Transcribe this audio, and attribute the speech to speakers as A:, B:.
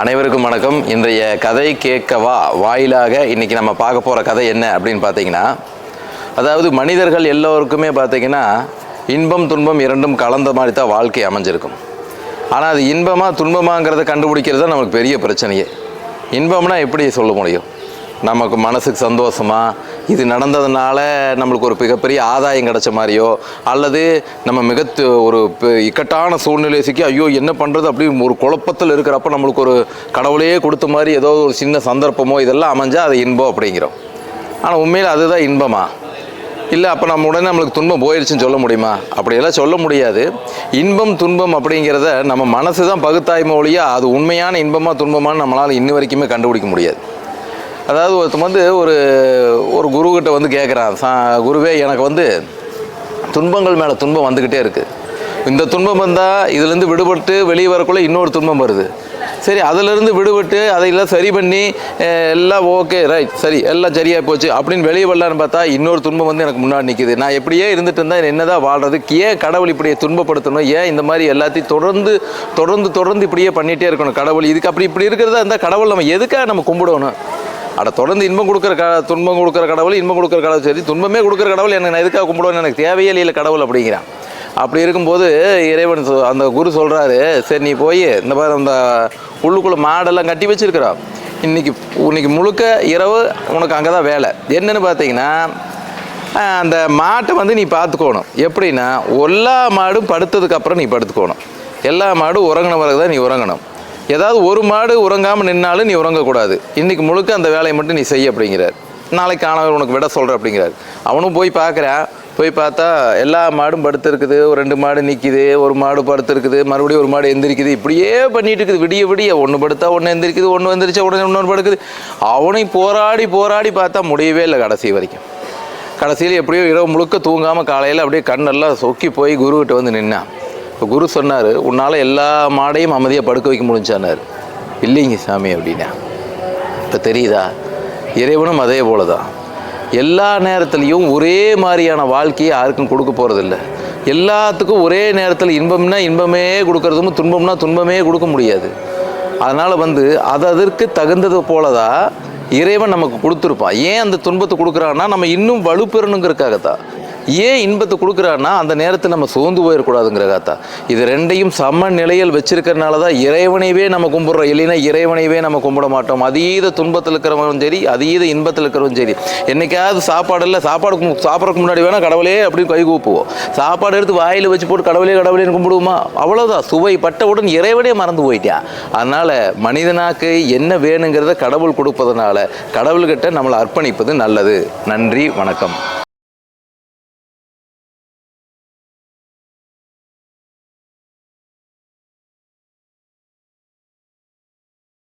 A: அனைவருக்கும் வணக்கம். இன்றைய கதை கேட்கவா வாயிலாக இன்னைக்கு நம்ம பார்க்க போகிற கதை என்ன அப்படின்னு பார்த்தீங்கன்னா அதாவது மனிதர்கள் எல்லோருக்குமே பார்த்தீங்கன்னா இன்பம் துன்பம் இரண்டும் கலந்த மாதிரி தான் வாழ்க்கை அமைஞ்சிருக்கும். ஆனால் அது இன்பமாக துன்பமாங்கிறத கண்டுபிடிக்கிறது தான் நமக்கு பெரிய பிரச்சனையே. இன்பம்னா எப்படி சொல்ல முடியும்? நமக்கு மனசுக்கு சந்தோஷமாக இது நடந்ததுனால நம்மளுக்கு ஒரு மிகப்பெரிய ஆதாயம் கிடைச்ச மாதிரியோ அல்லது நம்ம மிக ஒரு இக்கட்டான சூழ்நிலை சிக்கி ஐயோ என்ன பண்ணுறது அப்படி ஒரு குழப்பத்தில் இருக்கிறப்ப நம்மளுக்கு ஒரு கடவுளையே கொடுத்த மாதிரி ஏதோ ஒரு சின்ன சந்தர்ப்பமோ இதெல்லாம் அமைஞ்சால் அது இன்பம் அப்படிங்கிறோம். ஆனால் உண்மையில் அதுதான் இன்பமா? இல்லை அப்போ நம்ம உடனே நம்மளுக்கு துன்பம் போயிடுச்சுன்னு சொல்ல முடியுமா? அப்படியெல்லாம் சொல்ல முடியாது. இன்பம் துன்பம் அப்படிங்கிறத நம்ம மனசு தான் பகுத்தாய்மை ஒழியா அது உண்மையான இன்பமாக துன்பமானு நம்மளால் இன்ன வரைக்குமே கண்டுபிடிக்க முடியாது. அதாவது ஒருத்தன் வந்து ஒரு ஒரு குருக்கிட்ட வந்து கேட்குறான் சா குருவே எனக்கு வந்து துன்பங்கள் மேலே துன்பம் வந்துக்கிட்டே இருக்குது இந்த துன்பம் வந்தால் இதுலேருந்து விடுபட்டு வெளியே வரக்குள்ள இன்னொரு துன்பம் வருது. சரி அதிலிருந்து விடுபட்டு அதையெல்லாம் சரி பண்ணி எல்லாம் ஓகே ரைட் சரி எல்லாம் சரியாக போச்சு. அப்படின்னு வெளியே வரலான்னு பார்த்தா இன்னொரு துன்பம் வந்து எனக்கு முன்னாடி நிற்கிது நான் எப்படியே இருந்துட்டு இருந்தால் என்னதான் வாழ்கிறதுக்கு ஏன் கடவுள் இப்படியே துன்பப்படுத்தணும்? ஏன் இந்த மாதிரி எல்லாத்தையும் தொடர்ந்து தொடர்ந்து தொடர்ந்து இப்படியே பண்ணிகிட்டே இருக்கணும் கடவுள்? இதுக்கு அப்படி இப்படி இருக்கிறதா இருந்தால் கடவுள் நம்ம எதுக்காக நம்ம கும்பிடணும்? அட தொடர்ந்து இன்பம் கொடுக்குற க துன்பம் கொடுக்குற கடவுள் இன்பம் கொடுக்குற கடவுள். சரி துன்பமே கொடுக்குற கடவுள் எனக்கு நான் எதுக்காக கும்பிடுவேன் எனக்கு தேவையே இல்லை கடவுள் அப்படிங்கிறான். அப்படி இருக்கும்போது இறைவன் சொ- அந்த குரு சொல்கிறாரு சரி நீ போய் இந்த மாதிரி அந்த உள்ளுக்குள்ளே மாடெல்லாம் கட்டி வச்சிருக்கிறான் இன்னைக்கு இன்னைக்கு முழுக்க இரவு உனக்கு அங்கே தான் வேலை. என்னென்னு பார்த்தீங்கன்னா அந்த மாட்டை வந்து நீ பார்த்துக்கோணும். எப்படின்னா எல்லா மாடும் படுத்ததுக்கப்புறம் நீ படுத்துக்கோணும். எல்லா மாடும் உறங்கின பிறகு தான் நீ உறங்கணும். ஏதாவது ஒரு மாடு உறங்காமல் நின்னாலும் நீ உறங்கக்கூடாது. இன்றைக்கி முழுக்க அந்த வேலையை மட்டும் நீ செய்ய அப்படிங்கிறார். நாளைக்கு ஆனவர் உனக்கு விட சொல்கிற அப்படிங்கிறார். அவனும் போய் பார்க்குறான். போய் பார்த்தா எல்லா மாடும் படுத்துருக்குது. ஒரு ரெண்டு மாடு நிற்கிது ஒரு மாடு படுத்துருக்குது. மறுபடியும் ஒரு மாடு எந்திரிக்குது. இப்படியே பண்ணிட்டு இருக்குது. விடிய விடிய ஒன்று படுத்தா ஒன்று எந்திரிக்குது. ஒன்று எந்திரிச்சா உடனே இன்னொன்று படுக்குது. அவனையும் போராடி போராடி பார்த்தா முடியவே இல்லை கடைசி வரைக்கும். கடைசியில் எப்படியோ இரவு முழுக்க தூங்காமல் காலையில் அப்படியே கண்ணெல்லாம் சொக்கி போய் குருக்கிட்ட வந்து நின்னான். இப்போ குரு சொன்னார் உன்னால் எல்லா மாடையும் அமைதியாக படுக்க வைக்க முடிஞ்சானார் இல்லைங்க சாமி அப்படின்னா. இப்போ தெரியுதா? இறைவனும் அதே போல தான் எல்லா நேரத்துலையும் ஒரே மாதிரியான வாழ்க்கையை யாருக்கும் கொடுக்க போகிறதில்ல எல்லாத்துக்கும் ஒரே நேரத்தில் இன்பம்னா இன்பமே கொடுக்கறதும் துன்பம்னா துன்பமே கொடுக்க முடியாது. அதனால் வந்து அது அதற்கு தகுந்தது போல தான் இறைவன் நமக்கு கொடுத்துருப்பான். ஏன் அந்த துன்பத்தை கொடுக்குறான்னா நம்ம இன்னும் வலுப்பெறணுங்கிறதுக்காகத்தான். ஏன் இன்பத்தை கொடுக்குறான்னா அந்த நேரத்தில் நம்ம சோர்ந்து போயிடக்கூடாதுங்கிறகாத்தா இது ரெண்டையும் சம நிலையில் வச்சிருக்கிறனால தான் இறைவனைவே நம்ம கும்பிட்றோம். இல்லைன்னா இறைவனைவே நம்ம கும்பிட மாட்டோம். அதீத துன்பத்தில் இருக்கிறவனும் சரி அதீத இன்பத்தில் இருக்கிறவனும் சரி. என்னைக்காவது சாப்பாடு இல்லை சாப்பாடு சாப்பிட்றதுக்கு முன்னாடி வேணால் கடவுளே அப்படின்னு கை கூப்புவோம். சாப்பாடு எடுத்து வாயில் வச்சு போட்டு கடவுளே கடவுளேன்னு கும்பிடுவோமா? அவ்வளோதான் சுவை பட்டவுடன் இறைவனே மறந்து போயிட்டான் அதனால் மனிதனாக்கு என்ன வேணுங்கிறத கடவுள் கொடுப்பதனால கடவுள்கிட்ட நம்மளை அர்ப்பணிப்பது நல்லது. நன்றி வணக்கம்.